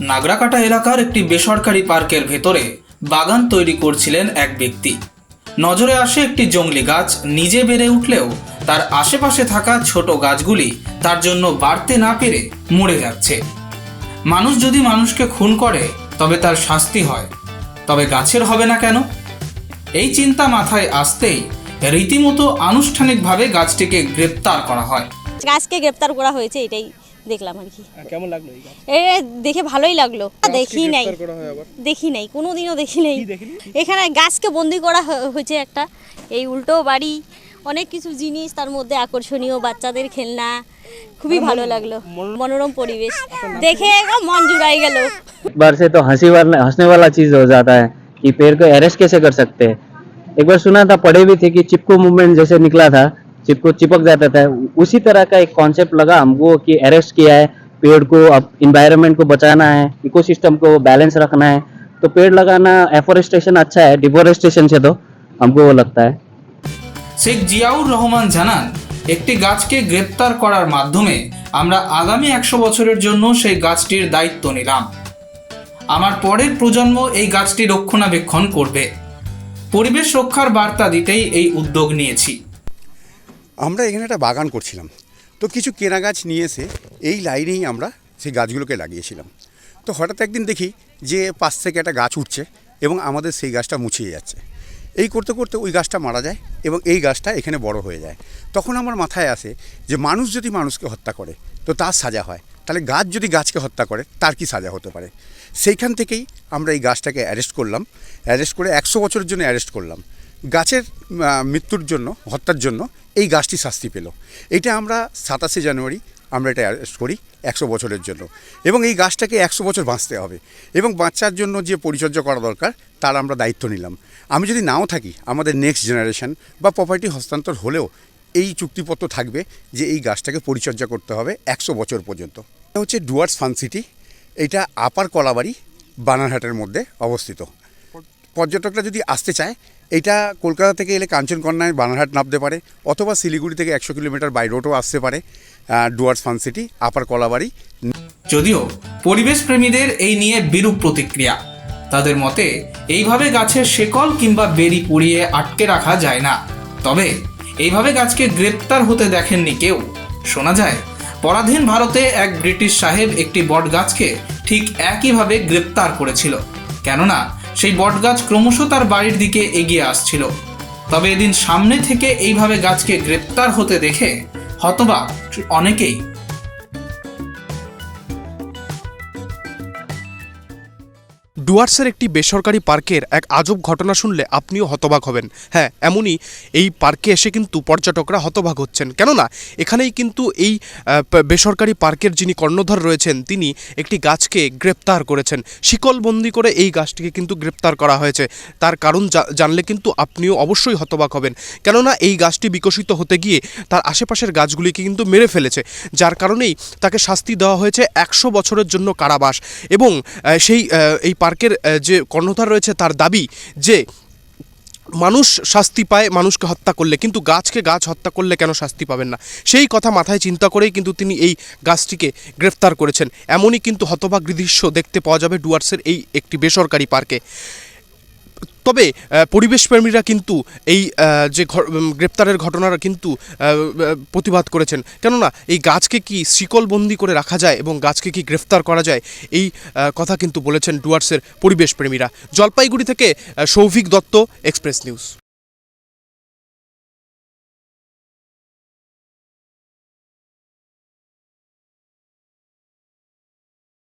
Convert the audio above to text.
নাগরাকাটা এলাকার একটি বেসরকারি পার্কের ভেতরে বাগান তৈরি করছিলেন এক ব্যক্তি। নজরে আসে একটি জংলি গাছ, নিজে বেড়ে উঠলেও তার আশেপাশে থাকা ছোট গাছগুলি তার জন্য বাড়তে না পেরে মরে যাচ্ছে। মানুষ যদি মানুষকে খুন করে, তবে তার শাস্তি হয়। তবে গাছের হবে না কেন? এই চিন্তা মাথায় আসতেই রীতিমতো আনুষ্ঠানিকভাবে গাছটিকে গ্রেপ্তার করা হয়। গাছকে গ্রেপ্তার করা হয়েছে, এটাই। দেখলাম আর কি কেমন লাগলো এই গাছ এ দেখে ভালোই লাগলো দেখি নাই গ্রেফতার করা হয় আবার দেখি নাই কোনো দিনও দেখি নাই কি দেখেনি? এখানে গাছকে বন্দি করা হ- হয়েছে একটা এই উল্টো বাড়ি অনেক কিছু জিনিস তার মধ্যে আকর্ষণীয় বাচ্চাদের খেলনা খুবই ভালো লাগলো মনোরম পরিবেশ দেখে একদম মন জুড়াই গেল एक बार से तो हंसी वाला हंसने वाला चीज हो जाता है कि पेड़ को अरेस्ट कैसे कर सकते हैं एक बार सुना था पढ़े भी थे कि चिपको मूवमेंट जैसे निकला था चिपको चिपक जाता था उसी तरह का एक कॉन्सेप्ट लगा हमको कि अरेस्ट किया है पेड़ को अब इन्वायरमेंट को बचाना है इकोसिस्टम को बैलेंस रखना है तो पेड़ लगाना एफोरेस्टेशन अच्छा है डिफोरेस्टेशन से तो हमको वो लगता है শেখ জিয়াউর রহমান জানান একটি গাছকে গ্রেপ্তার করার মাধ্যমে আমরা আগামী একশো বছরের জন্য সেই গাছটির দায়িত্ব নিলাম আমার পরের প্রজন্ম এই গাছটি রক্ষণাবেক্ষণ করবে পরিবেশ রক্ষার বার্তা দিতেই এই উদ্যোগ নিয়েছি আমরা এখানে একটা বাগান করছিলাম। তো কিছু কেনা গাছ নিয়ে এসে এই লাইনেই আমরা সেই গাছগুলোকে লাগিয়েছিলাম। তো হঠাৎ একদিন দেখি যে পাশ থেকে একটা গাছ উঠছে এবং আমাদের সেই গাছটা মুছিয়ে যাচ্ছে। এই করতে করতে ওই গাছটা মারা যায় এবং এই গাছটা এখানে বড় হয়ে যায়। তখন আমার মাথায় আসে যে মানুষ যদি মানুষকে হত্যা করে, তো তার সাজা হয়। তাহলে গাছ যদি গাছকে হত্যা করে, তার কি সাজা হতে পারে? সেইখান থেকেই আমরা এই গাছটাকে অ্যারেস্ট করলাম। অ্যারেস্ট করে একশো বছরের জন্য অ্যারেস্ট করলাম। গাছের মৃত্যুর জন্য, হত্যার জন্য এই গাছটি শাস্তি পেল। এটা আমরা সাতাশে জানুয়ারি আমরা এটা অ্যারেস্ট করি একশো বছরের জন্য। এবং এই গাছটাকে একশো বছর বাঁচতে হবে। এবং বাঁচার জন্য যে পরিচর্যা করা দরকার, তার আমরা দায়িত্ব নিলাম। আমি যদি নাও থাকি, আমাদের নেক্সট জেনারেশন বা প্রপার্টি হস্তান্তর হলেও এই চুক্তিপত্র থাকবে যে এই গাছটাকে পরিচর্যা করতে হবে একশো বছর পর্যন্ত। হচ্ছে ডুয়ার্স ফান সিটি, এটা আপার কলাবাড়ি বানারহাটের মধ্যে অবস্থিত। পর্যটকরা যদি আসতে চায় এটা কলকাতা থেকে এলে কাঞ্চনকন্যায় বানারহাট নামতে পারে, অথবা শিলিগুড়ি থেকে একশো কিলোমিটার বাই রোডও আসতে পারে Dooars fun city upper Kalabari যদিও পরিবেশ প্রেমীদের এই নিয়ে বিরূপ প্রতিক্রিয়া। তাদের মতে, এইভাবে গাছের শেকল কিংবা বেরি পুড়িয়ে আটকে রাখা যায় না। তবে, এইভাবে গাছকে গ্রেপ্তার হতে দেখেননি কেউ। শোনা যায়, পরাধীন ভারতে এক ব্রিটিশ সাহেব একটি বটগাছকে ঠিক একইভাবে গ্রেপ্তার করেছিল। কেননা সেই বটগাছ ক্রমশ তার বাড়ির দিকে এগিয়ে আসছিল। তবে এদিন সামনে থেকে এইভাবে গাছকে গ্রেপ্তার হতে দেখে হতবাক অনেকেই ডুয়ার্সের একটি বেসরকারি পার্কের এক আজব ঘটনা শুনলে আপনিও হতবাক হবেন। হ্যাঁ এমনই এই পার্কে এসে কিন্তু পর্যটকরা হতবাক হচ্ছেন। কেননা, এখানেই কিন্তু এই বেসরকারি পার্কের যিনি কর্ণধার রয়েছেন, তিনি একটি গাছকে গ্রেপ্তার করেছেন। শিকলবন্দি করে এই গাছটিকে কিন্তু গ্রেপ্তার করা হয়েছে। তার কারণ জানলে কিন্তু আপনিও অবশ্যই হতবাক হবেন। কেননা, এই গাছটি বিকশিত হতে গিয়ে তার আশেপাশের গাছগুলিকে কিন্তু মেরে ফেলেছে। যার কারণেই তাকে শাস্তি দেওয়া হয়েছে একশো বছরের জন্য কারাবাস। এবং সেই এই এই পার্কের যে কর্ণধার রয়েছে তার দাবি যে মানুষ শাস্তি পায়, মানুষকে হত্যা করলে। কিন্তু গাছকে গাছ হত্যা করলে কেন শাস্তি পাবেন না? সেই কথা মাথায় চিন্তা করেই কিন্তু তিনি এই গাছটিকে গ্রেফতার করেছেন। এমনই কিন্তু হতবাগ দৃশ্য দেখতে পাওয়া যাবে ডুয়ার্সের এই একটি বেসরকারি পার্কে। তবে পরিবেশপ্রেমীরা কিন্তু এই যে গ্রেপ্তারের ঘটনার কিন্তু প্রতিবাদ করেছেন। কেননা এই গাছকে কি শিকলবন্দি করে রাখা যায় এবং গাছকে কি গ্রেফতার করা যায়, এই কথা কিন্তু বলেছেন ডুয়ার্সের পরিবেশপ্রেমীরা। জলপাইগুড়ি থেকে সৌভিক দত্ত, এক্সপ্রেস নিউজ।